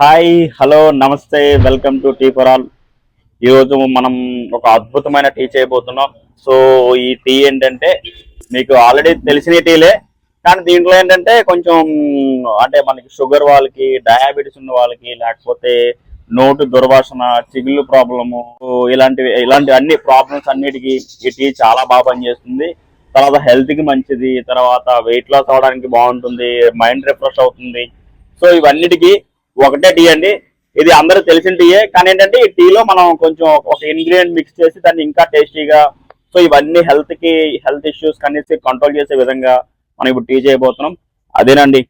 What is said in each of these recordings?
Hi hello నమస్తే welcome to tea for all. ఈరోజు మనం ఒక అద్భుతమైన టీ చేయబోతున్నాం. సో ఈ టీ ఏంటంటే మీకు ఆల్రెడీ తెలిసిన టీలే కానీ దీంట్లో ఏంటంటే కొంచెం అంటే మనకి షుగర్ వాళ్ళకి డయాబెటీస్ ఉన్న వాళ్ళకి లేకపోతే నోటు దుర్వాసన చిగుళ్ళు ప్రాబ్లము ఇలాంటివి ఇలాంటి అన్ని ప్రాబ్లమ్స్ అన్నిటికీ ఈ టీ చాలా బాగా పనిచేస్తుంది. తర్వాత హెల్త్కి మంచిది తర్వాత వెయిట్ లాస్ అవడానికి బాగుంటుంది మైండ్ రిఫ్రెష్ అవుతుంది. సో ఇవన్నిటికీ ఒకటే టీ అండి. ఇది అందరూ తెలిసిన టీయే. కానీ ఏంటంటే ఈ టీలో మనం కొంచెం ఒక ఇంగ్రీడియంట్ మిక్స్ చేసి దాన్ని ఇంకా టేస్టీగా సో ఇవన్నీ హెల్త్కి హెల్త్ ఇష్యూస్ కనేసి కంట్రోల్ చేసే విధంగా మనం ఇప్పుడు టీ చేయబోతున్నాం. అదేనండి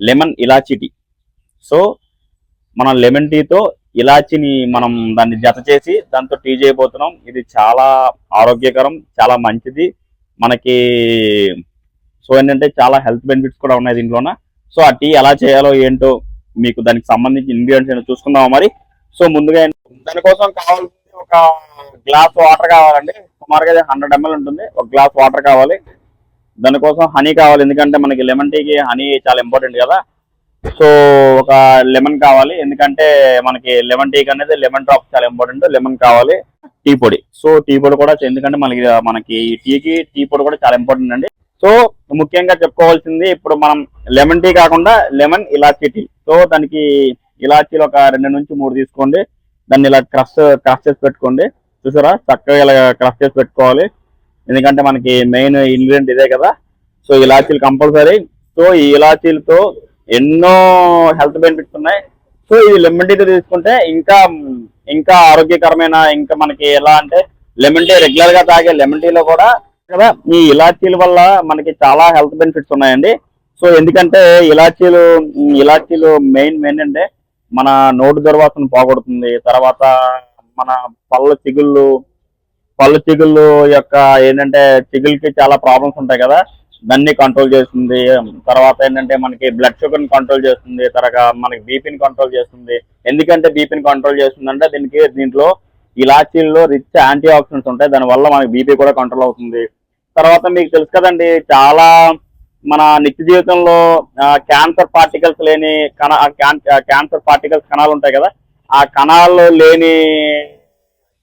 లెమన్ ఇలాచీ టీ. సో మనం లెమన్ టీతో ఇలాచీని మనం దాన్ని జత చేసి దాంతో టీ చేయబోతున్నాం. ఇది చాలా ఆరోగ్యకరం చాలా మంచిది. మనకి సో ఏంటంటే చాలా హెల్త్ బెనిఫిట్స్ కూడా ఉన్నాయి దీంట్లోన. సో ఆ టీ ఎలా చేయాలో ఏంటో మీకు దానికి సంబంధించి ఇంగ్రీడియంట్స్ ఏంటో చూసుకుందాం మరి? సో ముందుగా దానికోసం కావాల్సింది ఒక గ్లాస్ వాటర్ కావాలండి. సుమారుగా హండ్రెడ్ ఎంఎల్ ఉంటుంది. ఒక గ్లాస్ వాటర్ కావాలి. దానికోసం హనీ కావాలి. ఎందుకంటే మనకి లెమన్ టీకి హనీ చాలా ఇంపార్టెంట్ కదా. సో ఒక లెమన్ కావాలి. ఎందుకంటే మనకి లెమన్ టీకి అనేది లెమన్ డ్రాప్ చాలా ఇంపార్టెంట్ లెమన్ కావాలి. టీ పొడి. సో టీ పొడి కూడా ఎందుకంటే మనకి మనకి టీకి టీ పొడి కూడా చాలా ఇంపార్టెంట్ అండి. సో ముఖ్యంగా చెప్పుకోవాల్సింది ఇప్పుడు మనం లెమన్ టీ కాకుండా లెమన్ ఇలాచీ టీ సో దానికి ఇలాచీలు ఒక రెండు నుంచి మూడు తీసుకోండి. దాన్ని ఇలా క్రష్ క్రష్ చేసి పెట్టుకోండి. చూసారా? చక్కగా ఇలా క్రష్ చేసి పెట్టుకోవాలి. ఎందుకంటే మనకి మెయిన్ ఇంగ్రీడియంట్ ఇదే కదా. So ఇలాచీలు compulsory. సో ఈ ఇలాచీలతో ఎన్నో హెల్త్ బెనిఫిట్స్ ఉన్నాయి. సో ఇది లెమన్ టీతో తీసుకుంటే ఇంకా ఇంకా ఆరోగ్యకరమైన ఇంకా మనకి ఎలా అంటే లెమన్ టీ రెగ్యులర్గా తాగే లెమన్ టీలో కూడా కదా? ఈ ఇలాచీల వల్ల మనకి చాలా హెల్త్ బెనిఫిట్స్ ఉన్నాయండి. సో ఎందుకంటే ఇలాచీలు ఇలాచీలు మెయిన్ ఏంటంటే మన నోటు దుర్వాసన పోగొడుతుంది. తర్వాత మన పళ్ళ చిగుళ్ళు పళ్ళు చిగుళ్ళు యొక్క ఏంటంటే చిగుళ్ళకి చాలా ప్రాబ్లమ్స్ ఉంటాయి కదా? దాన్ని కంట్రోల్ చేస్తుంది. తర్వాత ఏంటంటే మనకి బ్లడ్ షుగర్ని కంట్రోల్ చేస్తుంది. తర్వాత మనకి బీపీని కంట్రోల్ చేస్తుంది. ఎందుకంటే బీపీని కంట్రోల్ చేస్తుంది అంటే దీనికి దీంట్లో ఇలాచీల్లో రిచ్ యాంటీ ఆక్సిడెంట్స్ ఉంటాయి. దానివల్ల మనకి బీపీ కూడా కంట్రోల్ అవుతుంది. తర్వాత మీకు తెలుసు కదండి చాలా మన నిత్య జీవితంలో క్యాన్సర్ పార్టికల్స్ లేని కణ క్యాన్సర్ పార్టికల్స్ కణాలు ఉంటాయి కదా ఆ కణాలు లేని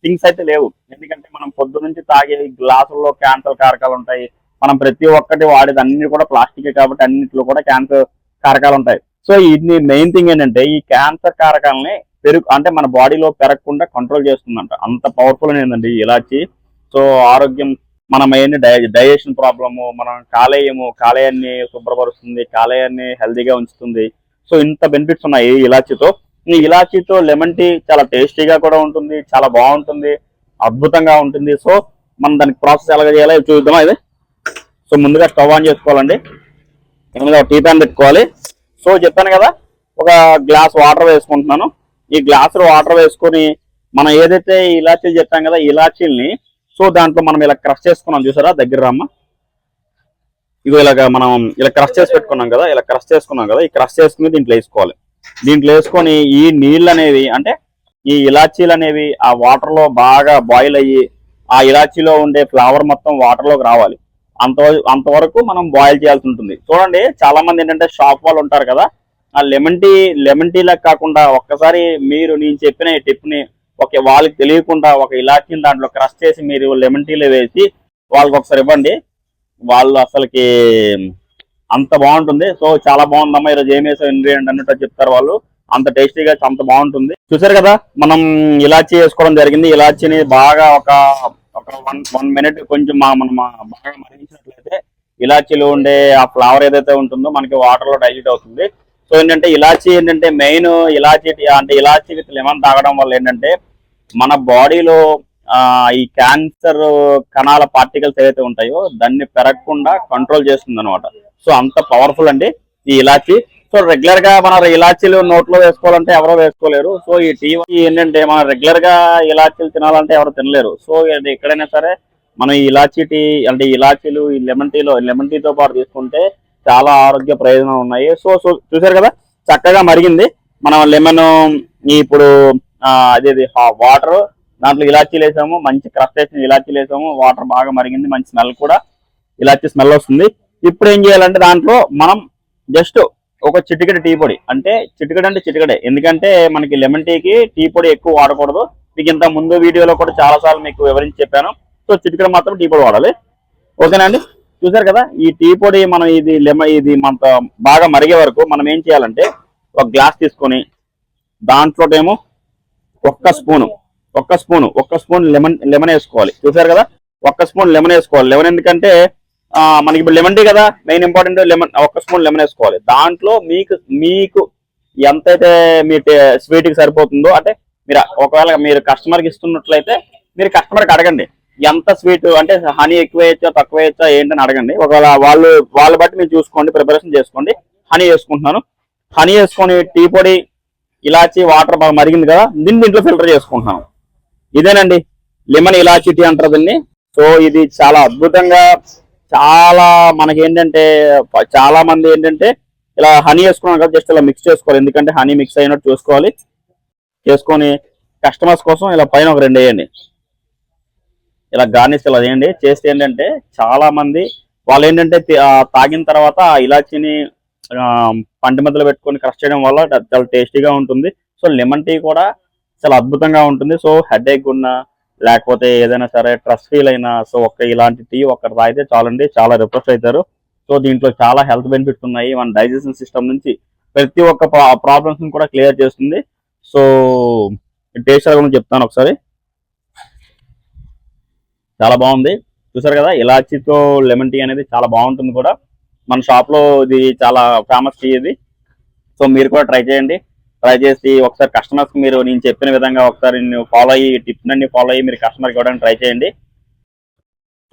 థింగ్స్ అయితే లేవు. ఎందుకంటే మనం పొద్దు నుంచి తాగే గ్లాసుల్లో క్యాన్సర్ కారకాలు ఉంటాయి. మనం ప్రతి ఒక్కటి వాడేది అన్ని కూడా ప్లాస్టిక్ కాబట్టి అన్నింటిలో కూడా క్యాన్సర్ కారకాలు ఉంటాయి. సో ఇది మెయిన్ థింగ్ ఏంటంటే ఈ క్యాన్సర్ కారకాలని పెరుగు అంటే మన బాడీలో పెరగకుండా కంట్రోల్ చేస్తుందంట. అంత పవర్ఫుల్ ఏంటండి ఇలాచి. సో ఆరోగ్యం మనం ఏంటి డైజెషన్ ప్రాబ్లము మనం కాలేయము కాలేయాన్ని శుభ్రపరుస్తుంది కాలేయాన్ని హెల్దీగా ఉంచుతుంది. సో ఇంత బెనిఫిట్స్ ఉన్నాయి ఇలాచీతో. ఈ ఇలాచీతో లెమన్ టీ చాలా టేస్టీగా కూడా ఉంటుంది చాలా బాగుంటుంది అద్భుతంగా ఉంటుంది. సో మనం దానికి ప్రాసెస్ ఎలా చేయాలో చూద్దామా ఇది? సో ముందుగా స్టవ్ ఆన్ చేసుకోవాలండి. ముందుగా టీ ప్యాన్ పెట్టుకోవాలి. సో చెప్పాను కదా ఒక గ్లాస్ వాటర్ వేసుకుంటున్నాను. ఈ గ్లాస్ వాటర్ వేసుకొని మనం ఏదైతే ఈ ఇలాచీలు చెప్పాం కదా ఇలాచీల్ని సో దాంట్లో మనం ఇలా క్రష్ చేసుకున్నాం చూసారా? దగ్గర రామ్మ. ఇగో ఇలాగ మనం ఇలా క్రష్ చేసి పెట్టుకున్నాం కదా ఇలా క్రష్ చేసుకున్నాం కదా ఈ క్రష్ చేసుకుని దీంట్లో వేసుకోవాలి. దీంట్లో వేసుకొని ఈ నీళ్ళు అనేవి అంటే ఈ ఇలాచీలు అనేవి ఆ వాటర్లో బాగా బాయిల్ అయ్యి ఆ ఇలాచీలో ఉండే ఫ్లేవర్ మొత్తం వాటర్లోకి రావాలి. అంత అంతవరకు మనం బాయిల్ చేయాల్సి ఉంటుంది. చూడండి చాలా మంది ఏంటంటే షాప్ వాళ్ళు ఉంటారు కదా ఆ లెమన్ టీ లెమన్ టీ లాగా కాకుండా ఒక్కసారి మీరు నేను చెప్పిన టిప్ని ఒక వాళ్ళకి తెలియకుండా ఒక ఇలాచీని దాంట్లో క్రష్ చేసి మీరు లెమన్ టీలో వేసి వాళ్ళకి ఒకసారి ఇవ్వండి. వాళ్ళు అసలుకి అంత బాగుంటుంది. సో చాలా బాగుందమ్మా ఈరోజు ఏం వేసావు ఇంగ్రీడియంట్ అన్నట్టు చెప్తారు వాళ్ళు. అంత టేస్టీగా అంత బాగుంటుంది. చూసారు కదా మనం ఇలాచీ వేసుకోవడం జరిగింది. ఇలాచీని బాగా ఒక ఒక వన్ వన్ మినిట్ కొంచెం మా మనం బాగా మరిగించినట్లయితే ఇలాచీలో ఉండే ఆ ఫ్లేవర్ ఏదైతే ఉంటుందో మనకి వాటర్లో డైల్యూట్ అవుతుంది. సో ఏంటంటే ఇలాచీ ఏంటంటే మెయిన్ ఇలాచీ టీ- అంటే ఇలాచీ విత్ లెమన్ తాగడం వల్ల ఏంటంటే మన బాడీలో ఈ క్యాన్సర్ కణాల పార్టికల్స్ ఏవైతే ఉంటాయో దాన్ని పెరగకుండా కంట్రోల్ చేస్తుంది అనమాట సో అంత పవర్ఫుల్ అండి ఈ ఇలాచీ. సో రెగ్యులర్గా మన ఇలాచీలు నోట్లో వేసుకోవాలంటే ఎవరో వేసుకోలేరు. సో ఈ టీ ఏంటంటే మనం రెగ్యులర్గా ఇలాచీలు తినాలంటే ఎవరు తినలేరు. సో ఎక్కడైనా సరే మనం ఈ ఇలాచీ టీ అంటే ఇలాచీలు ఈ లెమన్ టీలో లెమన్ టీతో పాటు తీసుకుంటే చాలా ఆరోగ్య ప్రయోజనాలు ఉన్నాయి. సో సో చూసారు కదా? చక్కగా మరిగింది. మనం లెమన్ ఇప్పుడు అదేది వాటర్ దాంట్లో ఇలాచీలు వేసాము. మంచి క్రస్టేషన్ చేసిన ఇలాచీలు వేసాము. వాటర్ బాగా మరిగింది. మంచి స్మెల్ కూడా ఇలాచీ స్మెల్ వస్తుంది. ఇప్పుడు ఏం చేయాలంటే దాంట్లో మనం జస్ట్ ఒక చిటికెడు టీ పొడి అంటే చిటికెడు అంటే చిటికెడే. ఎందుకంటే మనకి లెమన్ టీకి టీ పొడి ఎక్కువ వాడకూడదు. మీకు ఇంత ముందు వీడియోలో కూడా చాలా సార్లు మీకు వివరించి చెప్పాను. సో చిటికెడు మాత్రం టీ పొడి వాడాలి. ఓకేనా అండి? చూసారు కదా? ఈ టీ పొడి మనం ఇది లెమన్ ఇది మనతో బాగా మరిగే వరకు మనం ఏం చేయాలంటే ఒక గ్లాస్ తీసుకొని దాంట్లో ఏమో ఒక్క స్పూను ఒక్క స్పూను ఒక్క స్పూన్ లెమన్ లెమన్ వేసుకోవాలి. చూసారు కదా? ఒక్క స్పూన్ లెమన్ వేసుకోవాలి. లెమన్ ఎందుకంటే మనకి ఇప్పుడు లెమన్ టీ కదా? మెయిన్ ఇంపార్టెంట్ లెమన్ ఒక్క స్పూన్ లెమన్ వేసుకోవాలి. దాంట్లో మీకు మీకు ఎంతైతే మీ స్వీట్కి సరిపోతుందో అంటే మీరు ఒకవేళ మీరు కస్టమర్కి ఇస్తున్నట్లయితే మీరు కస్టమర్కి అడగండి. ఎంత స్వీట్ అంటే హనీ ఎక్కువ వేయచ్చా తక్కువ వేయచ్చా ఏంటని అడగండి. ఒకవేళ వాళ్ళు వాళ్ళ బట్టి మీరు చూసుకోండి ప్రిపరేషన్ చేసుకోండి. హనీ వేసుకుంటున్నాను. హనీ వేసుకొని టీ పొడి ఇలాచి వాటర్ బాగా మరిగింది కదా దీన్ని దీంట్లో ఫిల్టర్ చేసుకుంటున్నాను. ఇదేనండి లెమన్ ఇలాచి టీ అంటారు దీన్ని. సో ఇది చాలా అద్భుతంగా చాలా మనకి ఏంటంటే చాలా మంది ఏంటంటే ఇలా హనీ వేసుకున్నాం కదా జస్ట్ ఇలా మిక్స్ చేసుకోవాలి. ఎందుకంటే హనీ మిక్స్ అయినట్టు చూసుకోవాలి. చేసుకొని కస్టమర్స్ కోసం ఇలా పైన ఒక రెండు వేయండి. ఇలా గార్నిష్ ఇలా చేయండి. చేస్తే ఏంటంటే చాలా మంది వాళ్ళు ఏంటంటే తాగిన తర్వాత ఆ ఇలాచీని పంటి మధ్యలో పెట్టుకొని క్రష్ చేయడం వల్ల చాలా టేస్టీగా ఉంటుంది. సో లెమన్ టీ కూడా చాలా అద్భుతంగా ఉంటుంది. సో హెడ్ ఏక్ ఉన్నా లేకపోతే ఏదైనా సరే ట్రస్ట్ ఫీల్ అయినా సో ఒక్క ఇలాంటి టీ ఒక్కటి తాగితే చాలండి. చాలా రిఫ్రెష్ అవుతారు. సో దీంట్లో చాలా హెల్త్ బెనిఫిట్స్ ఉన్నాయి. మన డైజెషన్ సిస్టమ్ నుంచి ప్రతి ఒక్క ప్రాబ్లమ్స్ కూడా క్లియర్ చేస్తుంది. సో టేస్ట్ గురించి చెప్తాను ఒకసారి. చాలా బాగుంది. చూసారు కదా ఇలాచీతో లెమన్ టీ అనేది చాలా బాగుంటుంది కూడా. మన షాప్లో ఇది చాలా ఫేమస్ టీ ఇది. సో మీరు కూడా ట్రై చేయండి. ట్రై చేసి ఒకసారి కస్టమర్స్కి మీరు నేను చెప్పిన విధంగా ఒకసారి ఫాలో అయ్యి టిప్స్ అన్ని ఫాలో అయ్యి మీరు కస్టమర్కి ఇవ్వడానికి ట్రై చేయండి.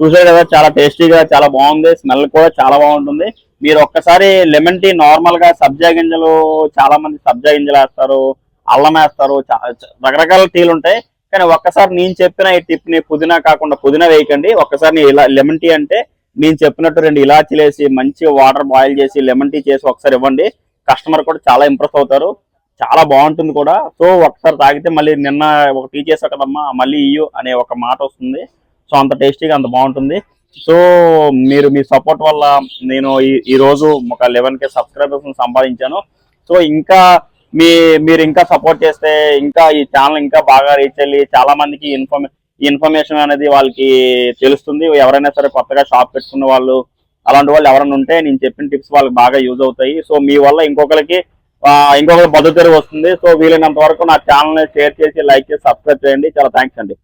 చూసారు కదా చాలా టేస్టీగా చాలా బాగుంది. స్మెల్ కూడా చాలా బాగుంటుంది. మీరు ఒక్కసారి లెమన్ టీ నార్మల్గా సబ్జా గింజలు చాలా మంది సబ్జా గింజలు వేస్తారు అల్లం వేస్తారు రకరకాల టీలు ఉంటాయి. కానీ ఒక్కసారి నేను చెప్పిన ఈ టిప్ని పుదీనా కాకుండా పుదీనా వేయకండి. ఒక్కసారి ఇలా లెమన్ టీ అంటే నేను చెప్పినట్టు రెండు ఇలాచీలు వేసి మంచి వాటర్ బాయిల్ చేసి లెమన్ టీ చేసి ఒకసారి ఇవ్వండి. కస్టమర్ కూడా చాలా ఇంప్రెస్ అవుతారు. చాలా బాగుంటుంది కూడా. సో ఒకసారి తాగితే మళ్ళీ నిన్న ఒక టీ చేసా కదమ్మా మళ్ళీ ఇయ్యు అనే ఒక మాట వస్తుంది. సో అంత టేస్టీగా అంత బాగుంటుంది. సో మీరు మీ సపోర్ట్ వల్ల నేను ఈ- ఈరోజు రోజు ఒక లెవెన్ కే సబ్స్క్రైబర్స్ సంపాదించాను. సో ఇంకా మీ మీరు ఇంకా సపోర్ట్ చేస్తే ఇంకా ఈ ఛానల్ ఇంకా బాగా రీచ్ అయ్యి చాలా మందికి ఇన్ఫర్మే ఇన్ఫర్మేషన్ అనేది వాళ్ళకి తెలుస్తుంది. ఎవరైనా సరే కొత్తగా షాప్ పెట్టుకున్న వాళ్ళు అలాంటి వాళ్ళు ఎవరైనా ఉంటే నేను చెప్పిన టిప్స్ వాళ్ళకి బాగా యూజ్ అవుతాయి. సో మీ వల్ల ఇంకొకరికి ఆ, మద్దతు వస్తుంది. సో వీలైనంత వరకు నా ఛానల్ షేర్ చేసి లైక్ చేసి సబ్స్క్రైబ్ చేయండి. చాలా థ్యాంక్స్ అండి.